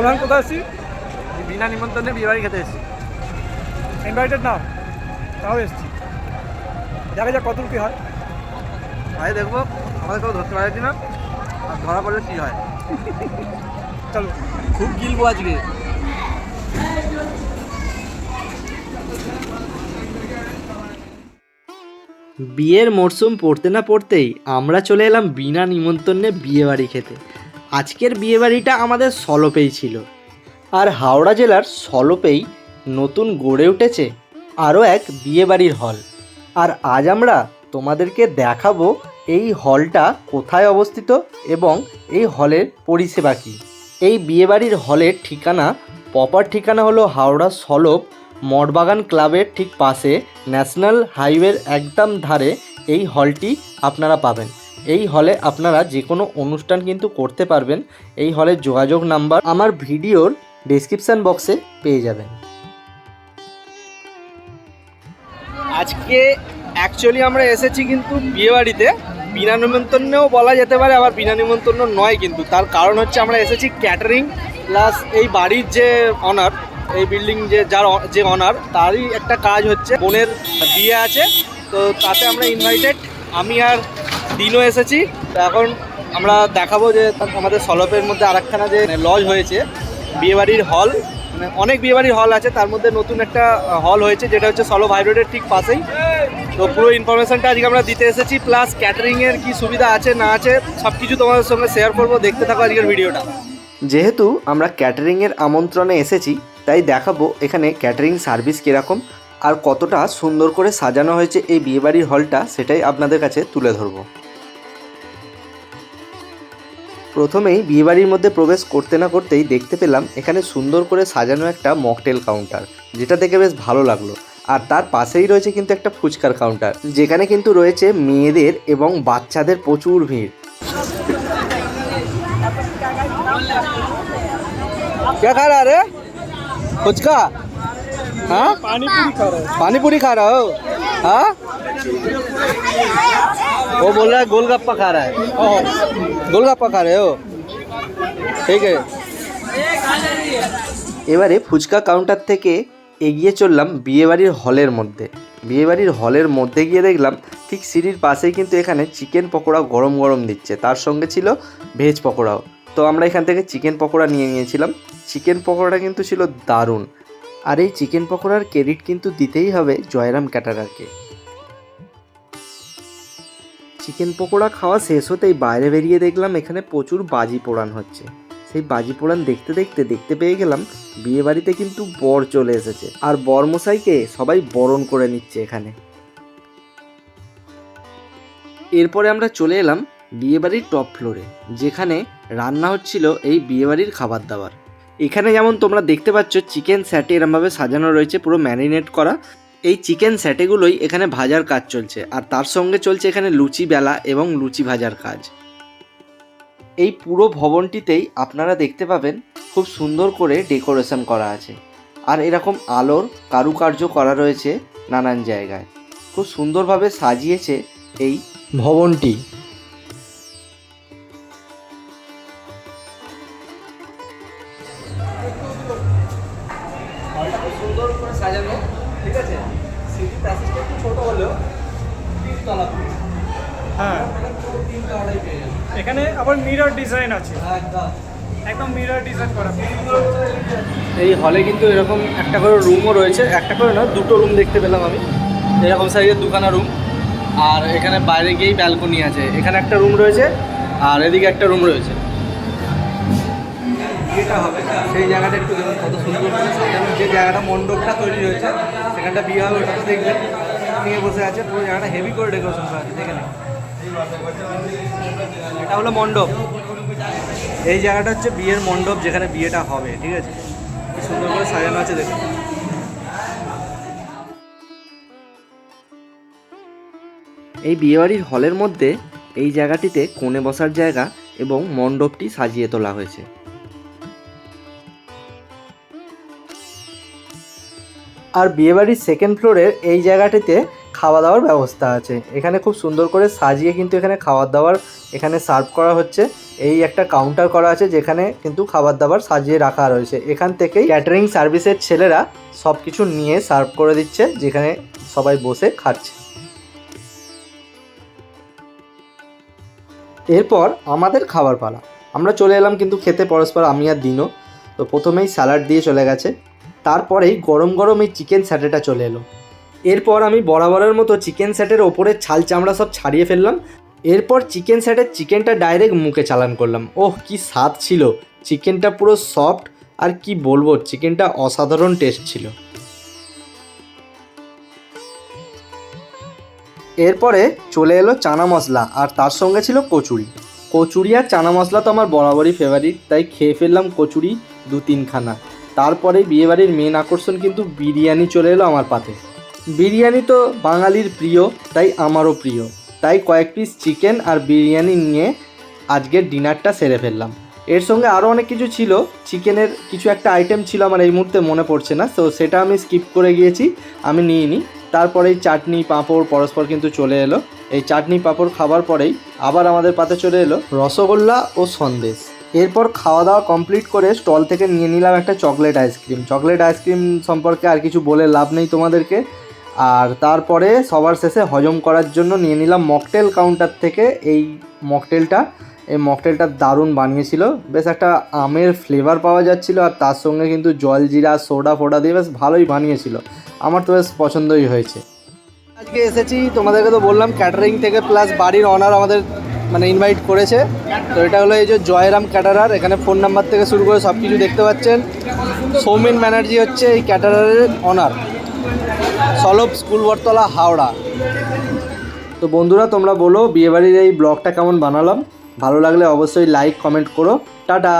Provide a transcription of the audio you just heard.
আমরা কোথায় এসেছি বিনা নিমন্ত্রণে বিয়ে বাড়ি খেতে এসেছি। ইনভাইটেড না তাও এসেছি। দেখা যাক কত কি হয়। ভাই দেখব। আমাদের কেউ ধরতে পারছি না আর ধরা পড়লে কী হয়? চলো। খুব গিলবো আজকে। বিয়ের মরশুম পড়তে না পড়তেই আমরা চলে এলাম বিনা নিমন্ত্রণে বিয়ে বাড়ি খেতে। আজকের বিয়েবাড়িটা আমাদের সলপেই ছিল। আর হাওড়া জেলার সলপেই নতুন গড়ে উঠেছে আরও এক বিয়েবাড়ির হল। আর আজ আমরা তোমাদেরকে দেখাবো এই হলটা কোথায় অবস্থিত এবং এই হলের পরিষেবা কী। এই বিয়েবাড়ির হলের ঠিকানা, প্রপার ঠিকানা হলো হাওড়া সলপ মঠবাগান ক্লাবের ঠিক পাশে ন্যাশনাল হাইওয়ের একদম ধারে এই হলটি আপনারা পাবেন। এই হলে আপনারা যে কোনো অনুষ্ঠান কিন্তু করতে পারবেন। এই হলের যোগাযোগ নাম্বার আমার ভিডিওর ডেসক্রিপশান বক্সে পেয়ে যাবেন। আজকে অ্যাকচুয়ালি আমরা এসেছি কিন্তু বিয়েবাড়িতে। বিনা নিমন্ত্রণেও বলা যেতে পারে, আবার বিনা নিমন্ত্রণ নয় কিন্তু। তার কারণ হচ্ছে আমরা এসেছি ক্যাটারিং প্লাস এই বাড়ির যে অনার এই বিল্ডিং যে যার যে অনার তারই একটা কাজ হচ্ছে, বোনের বিয়ে আছে। তো তাতে আমরা ইনভাইটেড আমি আর দিনও এসেছি। তো এখন আমরা দেখাবো যে আমাদের সলপের মধ্যে আরেকখানা যে লজ হয়েছে, বিয়েবাড়ির হল। মানে অনেক বিয়েবাড়ির হল আছে, তার মধ্যে নতুন একটা হল হয়েছে, যেটা হচ্ছে সলভ হাই রোডের ঠিক পাশেই। তো পুরো ইনফরমেশনটা আজকে আমরা দিতে এসেছি প্লাস ক্যাটারিংয়ের কি সুবিধা আছে, না আছে সব কিছু তোমাদের সঙ্গে শেয়ার করব, দেখতে থাকো আজকের ভিডিওটা। যেহেতু আমরা ক্যাটারিংয়ের আমন্ত্রণে এসেছি, তাই দেখাবো এখানে ক্যাটারিং সার্ভিস কীরকম, আর কতটা সুন্দর করে সাজানো হয়েছে এই বিয়েবাড়ির হলটা, সেটাই আপনাদের কাছে তুলে ধরবো। প্রথমেই বিয়েবাড়ির মধ্যে প্রবেশ করতে না করতেই দেখতে পেলাম এখানে সুন্দর করে সাজানো একটা মকটেল কাউন্টার যেটা দেখে বেশ ভালো লাগলো আর তার পাশেই রয়েছে কিন্তু একটা ফুচকার কাউন্টার যেখানে কিন্তু রয়েছে মেয়েদের এবং বাচ্চাদের প্রচুর ভিড় क्या खा रहा रे फुचका हाँ पानीपुरी खा रहे पानी पूरी खा रहा हो हाँ वो बोल रहा है गोलगप्पा खा रहा है गोलगप्पा खा रहे हो ঠিক আছে এবারে ফুচকা কাউন্টার থেকে এগিয়ে চললাম বিয়েবাড়ির হলের মধ্যে বিয়েবাড়ির হলের মধ্যে গিয়ে দেখলাম ঠিক সিঁড়ির পাশেই কিন্তু এখানে চিকেন পকোড়া গরম গরম দিচ্ছে তার সঙ্গে ছিল ভেজ পকোড়াও তো আমরা এখান থেকে চিকেন পকোড়া নিয়ে নিয়েছিলাম চিকেন পকোড়াটা কিন্তু ছিল দারুণ আর এই চিকেন পকোড়ার ক্রেডিট কিন্তু দিতেই হবে জয়রাম ক্যাটারারকে। চিকেন পকোড়া খাওয়া শেষ হতেই বাইরে বেরিয়ে দেখলাম এখানে প্রচুর বাজি পোড়ান হচ্ছে। সেই বাজি পোড়ান দেখতে দেখতে দেখতে পেয়ে গেলাম বিয়ে বাড়িতে কিন্তু বর চলে এসেছে আর বর মশাইকে সবাই বরণ করে নিচ্ছে এখানে। এরপরে আমরা চলে এলাম বিয়েবাড়ির টপ ফ্লোরে, যেখানে রান্না হচ্ছিল এই বিয়েবাড়ির খাবার দাবার এখানে যেমন তোমরা দেখতে পাচ্ছ চিকেন স্যাটে এরমভাবে সাজানো রয়েছে, পুরো ম্যারিনেট করা। এই চিকেন স্যাটেগুলোই এখানে ভাজার কাজ চলছে, আর তার সঙ্গে চলছে এখানে লুচি বেলা এবং লুচি ভাজার কাজ। এই পুরো ভবনটিতেই আপনারা দেখতে পাবেন, খুব সুন্দর করে ডেকোরেশন করা আছে। আর এরকম আলোর কারুকার্য করা রয়েছে নানান জায়গায়। খুব সুন্দরভাবে সাজিয়েছে এই ভবনটি। হ্যাঁ। এখানে আবার মিরর ডিজাইন আছে। একদম মিরর ডিজাইন করা। এই হলে কিন্তু এরকম একটা করে রুমও রয়েছে। একটা করে না দুটো রুম দেখতে পেলাম আমি। এরকম সাইজের দুখানা রুম আর এখানে বাইরে গিয়েই ব্যালকনি আছে। এখানে একটা রুম রয়েছে, আর এদিকে একটা রুম রয়েছে। বিয়েটা হবে, সেই জায়গাটা একটু দেখুন কত সুন্দর যে জায়গাটা মণ্ডপটা তৈরি হয়েছে, সেখানটা বিয়ে হবে, ওটা তো দেখবেন। নিয়ে বসে আছে, পুরো জায়গাটা হেভি করে ডেকোরেশন করা আছে, দেখে এটা হলো মণ্ডপ। এই জায়গাটা হচ্ছে বিয়ের মণ্ডপ, যেখানে বিয়েটা হবে, ঠিক আছে? সুন্দর করে সাজানো আছে, দেখুন। এই বিয়েবাড়ির হলের মধ্যে এই জায়গাটিতে কোণে বসার জায়গা এবং মণ্ডপটি সাজিয়ে তোলা হয়েছে। আর বিয়েবাড়ির সেকেন্ড ফ্লোরের এই জায়গাটিতে খাওয়া দাওয়ার ব্যবস্থা আছে। এখানে খুব সুন্দর করে সাজিয়ে কিন্তু এখানে খাবার দাবার এখানে সার্ভ করা হচ্ছে। এই একটা কাউন্টার করা আছে যেখানে কিন্তু খাবার দাবার সাজিয়ে রাখা রয়েছে। এখান থেকেই ক্যাটারিং সার্ভিসের ছেলেরা সব কিছু নিয়ে সার্ভ করে দিচ্ছে, যেখানে সবাই বসে খাচ্ছে। এরপর আমাদের খাবার পালা। আমরা চলে এলাম কিন্তু খেতে, পরস্পর আমি আর দিনও তো প্রথমেই স্যালাড দিয়ে চলে গেছে। তারপরেই গরম গরম এই চিকেন স্যাটেটা চলে এলো। এরপর আমি বরাবরের মতো চিকেন স্যাটের ওপরে ছাল চামড়া সব ছাড়িয়ে ফেললাম। এরপর চিকেন স্যাটের চিকেনটা ডাইরেক্ট মুখে চালান করলাম। ওহ, কি স্বাদ ছিল। চিকেনটা পুরো সফট আর কি বলব চিকেনটা অসাধারণ টেস্ট ছিল। এরপরে চলে এলো চানা মশলা আর তার সঙ্গে ছিল কচুরি। কচুরি আর চানা মশলা তো আমার বরাবরই ফেভারিট তাই খেয়ে ফেললাম কচুরি দু তিনখানা তারপরে বিয়েবাড়ির মেন আকর্ষণ কিন্তু বিরিয়ানি চলে এলো আমার পাতে। বিরিয়ানি তো বাঙালির প্রিয়, তাই আমারও প্রিয়। তাই কয়েক পিস চিকেন আর বিরিয়ানি নিয়ে আজকের ডিনারটা সেরে ফেললাম। এর সঙ্গে আরও অনেক কিছু ছিল চিকেনের কিছু একটা আইটেম ছিল আমার এই মুহূর্তে মনে পড়ছে না, তো সেটা আমি স্কিপ করে গিয়েছি, আমি নিয়ে নিই তারপরেই চাটনি, পাঁপড়, পরস্পর কিন্তু চলে এলো। এই চাটনি, পাঁপড় খাবার পরেই আবার আমাদের পাতে চলে এলো রসগোল্লা ও সন্দেশ। এরপর খাওয়া দাওয়া কমপ্লিট করে স্টল থেকে নিয়ে নিলাম একটা চকলেট আইসক্রিম চকলেট আইসক্রিম সম্পর্কে আর কিছু বলে লাভ নেই তোমাদেরকে। আর তারপরে সবার শেষে হজম করার জন্য নিয়ে নিলাম মকটেল কাউন্টার থেকে এই মকটেলটা এই মকটেলটা দারুণ বানিয়েছিল। বেশ একটা আমের ফ্লেভার পাওয়া যাচ্ছিল আর তার সঙ্গে কিন্তু জল, জিরা, সোডা, ফোডা দিয়ে বেশ ভালোই বানিয়েছিল। আমার তো বেশ পছন্দই হয়েছে। আজকে এসেছি, তোমাদেরকে তো বললাম ক্যাটারিং থেকে প্লাস বাড়ির অনার আমাদের মানে ইনভাইট করেছে। তো এটা হলো এই যে জয়রাম ক্যাটারার, এখানে ফোন নাম্বার থেকে শুরু করে সব কিছু দেখতে পাচ্ছেন। সৌমিন ব্যানার্জি হচ্ছে এই ক্যাটারারের অনার সলভ স্কুল বটতলা হাওড়া। তো বন্ধুরা, তোমরা বলো, বিয়েবাড়ির এই ব্লগটা কেমন বানালাম? ভালো লাগলে অবশ্যই লাইক কমেন্ট করো। টাটা!